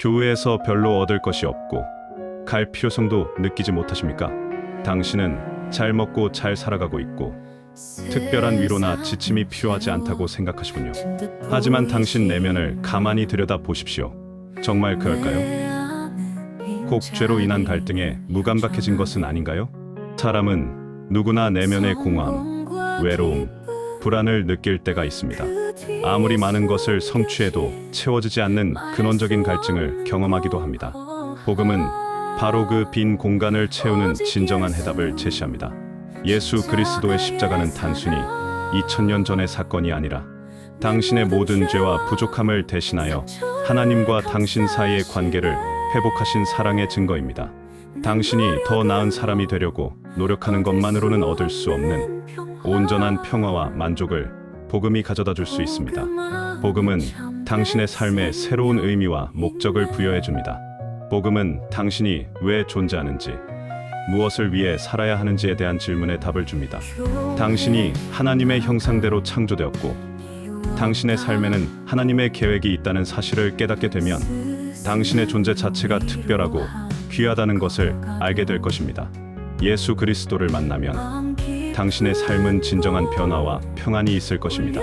교회에서 별로 얻을 것이 없고 갈 필요성도 느끼지 못하십니까? 당신은 잘 먹고 잘 살아가고 있고 특별한 위로나 지침이 필요하지 않다고 생각하시군요. 하지만 당신 내면을 가만히 들여다 보십시오. 정말 그럴까요? 꼭 죄로 인한 갈등에 무감각해진 것은 아닌가요? 사람은 누구나 내면의 공허함, 외로움, 불안을 느낄 때가 있습니다. 아무리 많은 것을 성취해도 채워지지 않는 근원적인 갈증을 경험하기도 합니다. 복음은 바로 그 빈 공간을 채우는 진정한 해답을 제시합니다. 예수 그리스도의 십자가는 단순히 2000년 전의 사건이 아니라 당신의 모든 죄와 부족함을 대신하여 하나님과 당신 사이의 관계를 회복하신 사랑의 증거입니다. 당신이 더 나은 사람이 되려고 노력하는 것만으로는 얻을 수 없는 온전한 평화와 만족을 복음이 가져다 줄 수 있습니다. 복음은 당신의 삶에 새로운 의미와 목적을 부여해 줍니다. 복음은 당신이 왜 존재하는지, 무엇을 위해 살아야 하는지에 대한 질문에 답을 줍니다. 당신이 하나님의 형상대로 창조되었고, 당신의 삶에는 하나님의 계획이 있다는 사실을 깨닫게 되면 당신의 존재 자체가 특별하고 귀하다는 것을 알게 될 것입니다. 예수 그리스도를 만나면 당신의 삶은 진정한 변화와 평안이 있을 것입니다.